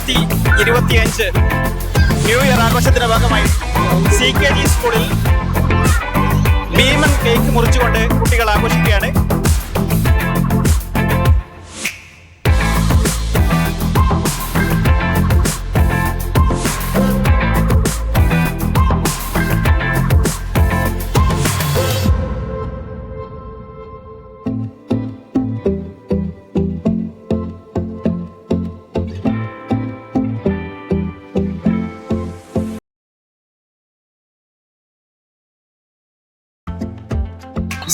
രണ്ടായിരത്തി ഇരുപത്തിയഞ്ച്. New year ആഘോഷത്തിന്റെ ഭാഗമായി സി കെ ജി സ്കൂളിൽ ഭീമൻ കേക്ക് മുറിച്ചുകൊണ്ട് കുട്ടികൾ ആഘോഷിക്കുകയാണ്.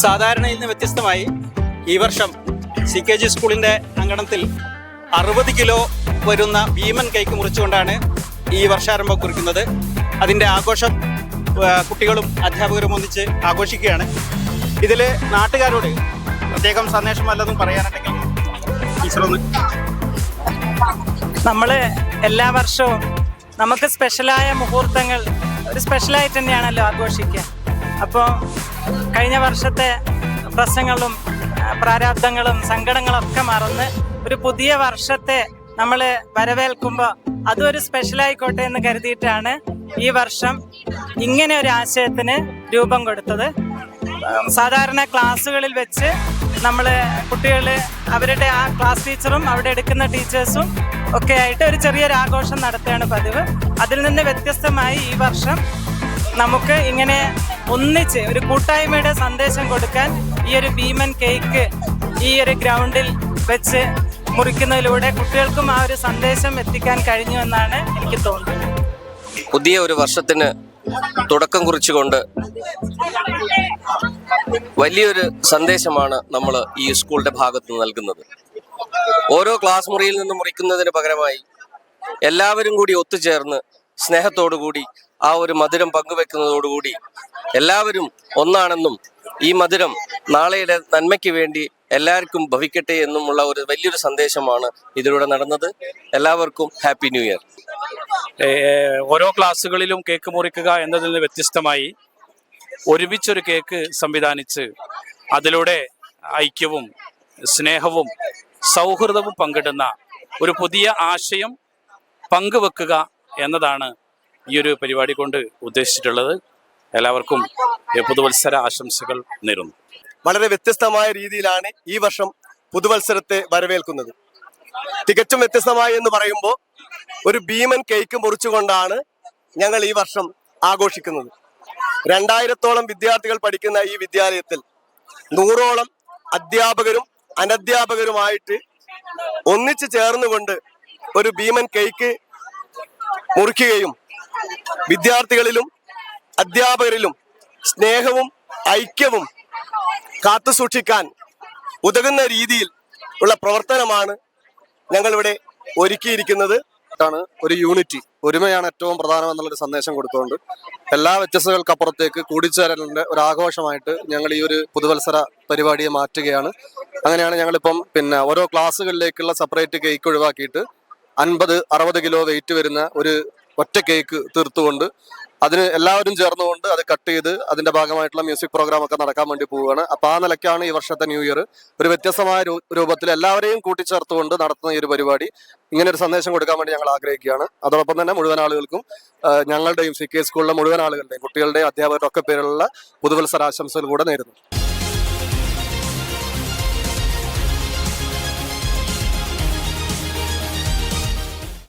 സാധാരണയിൽ നിന്ന് വ്യത്യസ്തമായി ഈ വർഷം സി കെ ജി സ്കൂളിന്റെ അങ്കണത്തിൽ അറുപത് കിലോ വരുന്ന ഭീമൻ കേക്ക് മുറിച്ചുകൊണ്ടാണ് ഈ വർഷാരംഭം കുറിക്കുന്നത്. അതിന്റെ ആഘോഷം കുട്ടികളും അധ്യാപകരും ഒന്നിച്ച് ആഘോഷിക്കുകയാണ്. ഇതിൽ നാട്ടുകാരോട് പ്രത്യേകം സന്ദേശം വല്ലതും പറയാനുണ്ടെങ്കിൽ ടീച്ചറൊന്ന് നമ്മൾ എല്ലാ വർഷവും നമുക്ക് സ്പെഷ്യലായ മുഹൂർത്തങ്ങൾ ഒരു സ്പെഷ്യലായിട്ട് തന്നെയാണല്ലോ ആഘോഷിക്കുക. അപ്പോൾ കഴിഞ്ഞ വർഷത്തെ പ്രശ്നങ്ങളും പ്രാരാബ്ദങ്ങളും സങ്കടങ്ങളും ഒക്കെ മറന്ന് ഒരു പുതിയ വർഷത്തെ നമ്മൾ വരവേൽക്കുമ്പോൾ അതൊരു സ്പെഷ്യലായിക്കോട്ടെ എന്ന് കരുതിയിട്ടാണ് ഈ വർഷം ഇങ്ങനെ ഒരു ആശയത്തിന് രൂപം കൊടുത്തത്. സാധാരണ ക്ലാസ്സുകളിൽ വെച്ച് നമ്മൾ കുട്ടികൾ അവരുടെ ആ ക്ലാസ് ടീച്ചറും അവിടെ എടുക്കുന്ന ടീച്ചേഴ്സും ഒക്കെ ആയിട്ട് ഒരു ചെറിയൊരു ആഘോഷം നടത്തുകയാണ് പതിവ്. അതിൽ നിന്ന് വ്യത്യസ്തമായി ഈ വർഷം നമുക്ക് ഇങ്ങനെ ഒന്നിച്ച് ഒരു കൂട്ടായ്മയുടെ സന്ദേശം കൊടുക്കാൻ ഈ ഒരു ഭീമൻ കേക്ക് ഈ ഒരു ഗ്രൗണ്ടിൽ വെച്ച് മുറിക്കുന്നതിലൂടെ കുട്ടികൾക്കും ആ ഒരു സന്ദേശം എത്തിക്കാൻ കഴിഞ്ഞു എന്നാണ് എനിക്ക് തോന്നുന്നത്. പുതിയ ഒരു വർഷത്തിന് തുടക്കം കുറിച്ചുകൊണ്ട് വലിയൊരു സന്ദേശമാണ് നമ്മൾ ഈ സ്കൂളിന്റെ ഭാഗത്ത് നൽകുന്നത്. ഓരോ ക്ലാസ് മുറിയിൽ നിന്ന് മുറിക്കുന്നതിന് പകരമായി എല്ലാവരും കൂടി ഒത്തുചേർന്ന് സ്നേഹത്തോടുകൂടി ആ ഒരു മധുരം പങ്കുവെക്കുന്നതോടുകൂടി എല്ലാവരും ഒന്നാണെന്നും ഈ മധുരം നാളെയുടെ നന്മയ്ക്ക് വേണ്ടി എല്ലാവർക്കും ഭവിക്കട്ടെ എന്നുമുള്ള ഒരു വലിയൊരു സന്ദേശമാണ് ഇതിലൂടെ നടന്നത്. എല്ലാവർക്കും ഹാപ്പി ന്യൂ ഇയർ. ഓരോ ക്ലാസ്സുകളിലും കേക്ക് മുറിക്കുക എന്നതിൽ നിന്ന് വ്യത്യസ്തമായി ഒരുമിച്ചൊരു കേക്ക് സംവിധാനിച്ച് അതിലൂടെ ഐക്യവും സ്നേഹവും സൗഹൃദവും പങ്കിടുന്ന ഒരു പുതിയ ആശയം പങ്കുവെക്കുക എന്നതാണ് ഈ ഒരു പരിപാടി കൊണ്ട് ഉദ്ദേശിച്ചിട്ടുള്ളത്. എല്ലാവർക്കും പുതുവത്സര ആശംസകൾ നേരുന്നു. വളരെ വ്യത്യസ്തമായ രീതിയിലാണ് ഈ വർഷം പുതുവത്സരത്തെ വരവേൽക്കുന്നത്. തികച്ചും വ്യത്യസ്തമായി എന്ന് പറയുമ്പോൾ ഒരു ഭീമൻ കേക്ക് മുറിച്ചുകൊണ്ടാണ് ഞങ്ങൾ ഈ വർഷം ആഘോഷിക്കുന്നത്. രണ്ടായിരത്തോളം വിദ്യാർത്ഥികൾ പഠിക്കുന്ന ഈ വിദ്യാലയത്തിൽ നൂറോളം അധ്യാപകരും അനധ്യാപകരുമായിട്ട് ഒന്നിച്ചു ചേർന്നുകൊണ്ട് ഒരു ഭീമൻ കേക്ക് മുറിക്കുകയും വിദ്യാർത്ഥികളിലും അധ്യാപകരിലും സ്നേഹവും ഐക്യവും കാത്തു സൂക്ഷിക്കാൻ ഉതകുന്ന രീതിയിൽ ഉള്ള പ്രവർത്തനമാണ് ഞങ്ങളിവിടെ ഒരുക്കിയിരിക്കുന്നത്. ആണ് ഒരു യൂണിറ്റി. ഒരുമയാണ് ഏറ്റവും പ്രധാനം എന്നുള്ളൊരു സന്ദേശം കൊടുത്തുകൊണ്ട് എല്ലാ വ്യത്യസ്തകൾക്കപ്പുറത്തേക്ക് കൂടിച്ചേരലിന്റെ ഒരു ആഘോഷമായിട്ട് ഞങ്ങൾ ഈ ഒരു പുതുവത്സര പരിപാടിയെ മാറ്റുകയാണ്. അങ്ങനെയാണ് ഞങ്ങളിപ്പം പിന്നെ ഓരോ ക്ലാസ്സുകളിലേക്കുള്ള സെപ്പറേറ്റ് കേക്ക് ഒഴിവാക്കിയിട്ട് അൻപത് അറുപത് കിലോ വെയിറ്റ് വരുന്ന ഒരു ഒറ്റ കേക്ക് തീർത്തുകൊണ്ട് അതിന് എല്ലാവരും ചേർന്നുകൊണ്ട് അത് കട്ട് ചെയ്ത് അതിന്റെ ഭാഗമായിട്ടുള്ള മ്യൂസിക് പ്രോഗ്രാം ഒക്കെ നടക്കാൻ വേണ്ടി പോവുകയാണ്. അപ്പൊ ആ നിലയ്ക്കാണ് ഈ വർഷത്തെ ന്യൂ ഇയർ. ഒരു വ്യത്യസ്തമായ രൂപത്തിൽ എല്ലാവരെയും കൂട്ടിച്ചേർത്തുകൊണ്ട് നടത്തുന്ന ഈ ഒരു പരിപാടി. ഇങ്ങനെ ഒരു സന്ദേശം കൊടുക്കാൻ വേണ്ടി ഞങ്ങൾ ആഗ്രഹിക്കുകയാണ്. അതോടൊപ്പം തന്നെ മുഴുവൻ ആളുകൾക്കും ഞങ്ങളുടെയും സി കെ സ്കൂളിലെ മുഴുവൻ ആളുകളുടെയും കുട്ടികളുടെയും അധ്യാപകരുടെ ഒക്കെ പേരിലുള്ള പുതുവത്സരാശംസകൾ കൂടെ നേരുന്നു.